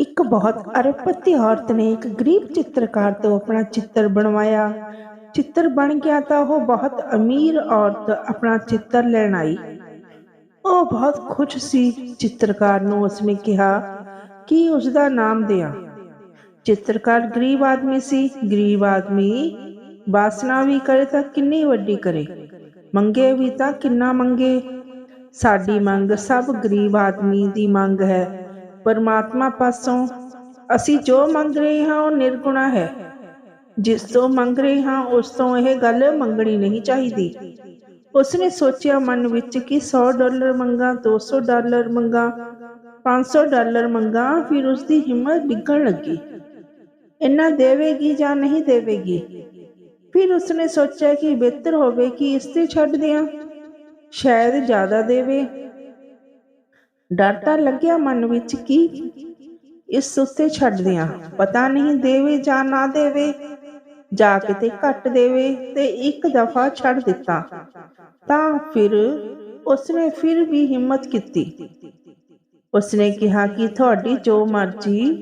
ਇੱਕ ਬਹੁਤ ਅਰਬਪਤੀ ਔਰਤ ਨੇ ਇੱਕ ਗਰੀਬ ਚਿੱਤਰਕਾਰ ਤੋਂ ਆਪਣਾ ਚਿੱਤਰ ਬਣਵਾਇਆ। ਚਿੱਤਰ ਬਣ ਗਿਆ ਤਾਂ ਉਹ ਬਹੁਤ ਅਮੀਰ ਔਰਤ ਆਪਣਾ ਚਿੱਤਰ ਲੈਣ ਆਈ। ਉਹ ਬਹੁਤ ਖੁਸ਼ ਸੀ। ਚਿੱਤਰਕਾਰ ਨੂੰ ਉਸਨੇ ਕਿਹਾ, ਕਿ ਉਸ ਦਾ ਨਾਮ ਦਿਆਂ? ਚਿੱਤਰਕਾਰ ਗਰੀਬ ਆਦਮੀ ਸੀ। ਗਰੀਬ ਆਦਮੀ ਵਾਸਨਾ ਵੀ ਕਰੇ ਤਾਂ ਕਿੰਨੀ ਵੱਡੀ ਕਰੇ। ਮੰਗੇ ਵੀ ਤਾਂ ਕਿੰਨਾ ਮੰਗੇ। ਸਾਡੀ ਮੰਗ ਸਭ ਗਰੀਬ ਆਦਮੀ ਦੀ ਮੰਗ ਹੈ। ਪਰਮਾਤਮਾ ਪਾਸੋਂ ਅਸੀਂ ਜੋ ਮੰਗ ਰਹੇ ਹਾਂ ਉਹ ਨਿਰਗੁਣਾ ਹੈ ਜਿਸ ਤੋਂ ਮੰਗ ਰਹੇ ਹਾਂ ਉਸ ਤੋਂ ਇਹ ਗੱਲ ਮੰਗਣੀ ਨਹੀਂ ਚਾਹੀਦੀ ਉਸਨੇ ਸੋਚਿਆ ਮਨ ਵਿੱਚ ਕਿ 100 ਡਾਲਰ ਮੰਗਾ 200 ਡਾਲਰ ਮੰਗਾ 500 ਡਾਲਰ ਮੰਗਾ ਫਿਰ ਉਸ ਦੀ ਹਿੰਮਤ ਡਿੱਗਣ ਲੱਗੀ ਇੰਨਾ ਦੇਵੇਗੀ ਜਾਂ ਨਹੀਂ ਦੇਵੇਗੀ ਫਿਰ ਉਸਨੇ ਸੋਚਿਆ ਕਿ ਬਿਹਤਰ ਹੋਵੇ ਕਿ ਇਸ ਤੇ ਛੱਡ ਦਿਆਂ ਸ਼ਾਇਦ ਜ਼ਿਆਦਾ ਦੇਵੇ ਡਰ ਤਾਂ ਲੱਗਿਆ ਮਨ ਵਿੱਚ ਕਿ ਇਸ ਉੱਤੇ ਛੱਡ ਦਿਆਂ। ਪਤਾ ਨਹੀਂ ਦੇਵੇ ਜਾਂ ਨਾ ਦੇਵੇ, ਜਾ ਕਿਤੇ ਘੱਟ ਦੇਵੇ ਤੇ ਇੱਕ ਦਫਾ ਛੱਡ ਦਿੱਤਾ। ਤਾਂ ਫਿਰ ਉਸਨੇ ਫਿਰ ਵੀ ਹਿੰਮਤ ਕੀਤੀ। ਉਸਨੇ ਕਿਹਾ ਕਿ ਤੁਹਾਡੀ ਜੋ ਮਰਜ਼ੀ,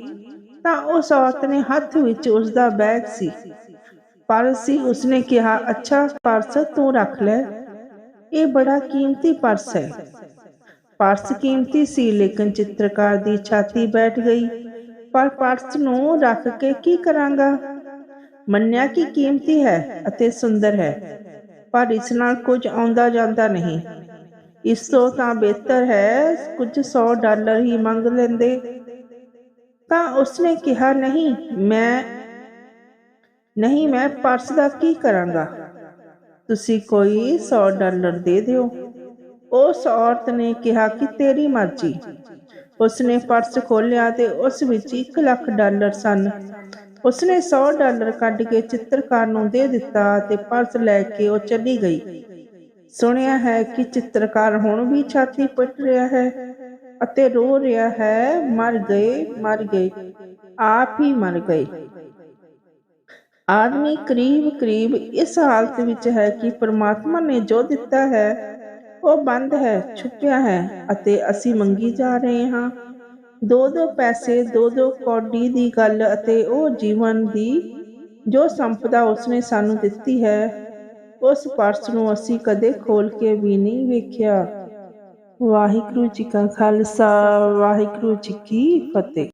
ਤਾਂ ਉਸ ਔਰਤ ਨੇ ਹੱਥ ਵਿੱਚ ਉਸ ਦਾ ਬੈਗ ਸੀ। ਪਰਸ ਸੀ ਉਸਨੇ ਕਿਹਾ, ਅੱਛਾ, ਪਰਸ ਤੂੰ ਰੱਖ ਲੈ। ਇਹ ਬੜਾ ਕੀਮਤੀ ਪਰਸ ਹੈ। ਪਰਸ ਕੀਮਤੀ ਸੀ, ਲੇਕਿਨ ਚਿੱਤਰਕਾਰ ਦੀ ਛਾਤੀ ਬੈਠ ਗਈ। ਪਰ ਪਰਸ ਨੂੰ ਰੱਖ ਕੇ ਕੀ ਕਰਾਂਗਾ? ਮੰਨਿਆ ਕਿ ਕੀਮਤੀ ਹੈ ਅਤੇ ਸੁੰਦਰ ਹੈ, ਪਰ ਇਸ ਨਾਲ ਕੁਝ ਆਉਂਦਾ ਜਾਂਦਾ ਨਹੀਂ। ਇਸ ਤੋਂ ਤਾਂ ਬਿਹਤਰ ਹੈ ਕੁਝ 100 ਡਾਲਰ ਹੀ ਮੰਗ ਲੈਂਦੇ। ਤਾਂ ਉਸਨੇ ਕਿਹਾ, ਨਹੀਂ, ਮੈਂ ਨਹੀਂ, ਮੈਂ ਪਰਸ ਦਾ ਕੀ ਕਰਾਂਗਾ? ਤੁਸੀਂ ਕੋਈ 100 ਡਾਲਰ ਦੇ ਦਿਓ। ਉਸ ਔਰਤ ਨੇ ਕਿਹਾ ਕਿ ਤੇਰੀ ਮਰਜ਼ੀ। ਉਸਨੇ ਪਰਸ ਖੋਲ੍ਹਿਆ ਤੇ ਉਸ ਵਿੱਚ 1 ਲੱਖ ਡਾਲਰ ਸਨ। ਉਸਨੇ 100 ਡਾਲਰ ਕੱਢ ਕੇ ਚਿੱਤਰਕਾਰ ਨੂੰ ਦੇ ਦਿੱਤਾ ਤੇ ਪਰਸ ਲੈ ਕੇ ਉਹ ਚਲੀ ਗਈ। ਸੁਣਿਆ ਹੈ ਕਿ ਚਿੱਤਰਕਾਰ ਹੁਣ ਵੀ ਛਾਤੀ ਪਿੱਟ ਰਿਹਾ ਹੈ ਅਤੇ ਰੋ ਰਿਹਾ ਹੈ, ਮਰ ਗਏ ਮਰ ਗਏ, ਆਪ ਹੀ ਮਰ ਗਏ। ਆਦਮੀ ਕਰੀਬ ਕਰੀਬ ਇਸ ਹਾਲਤ ਵਿੱਚ ਹੈ ਕਿ ਪ੍ਰਮਾਤਮਾ ਨੇ ਜੋ ਦਿੱਤਾ ਹੈ ਉਹ ਬੰਦ ਹੈ ਛੁਪਿਆ ਹੈ ਅਤੇ ਅਸੀਂ ਮੰਗੀ ਜਾ ਰਹੇ ਹਾਂ। ਦੋ ਦੋ ਪੈਸੇ, ਦੋ ਦੋ ਕੌਡੀ ਦੀ ਗੱਲ ਅਤੇ ਉਹ ਜੀਵਨ ਦੀ ਜੋ ਸੰਪਦਾ ਉਸਨੇ ਸਾਨੂੰ ਦਿੱਤੀ ਹੈ, ਉਸ ਪਰਸ ਨੂੰ ਅਸੀਂ ਕਦੇ ਖੋਲ ਕੇ ਵੀ ਨਹੀਂ ਵੇਖਿਆ। ਵਾਹਿਗੁਰੂ ਜੀ ਕਾ ਖਾਲਸਾ, ਵਾਹਿਗੁਰੂ ਜੀ ਕੀ ਫਤਿਹ।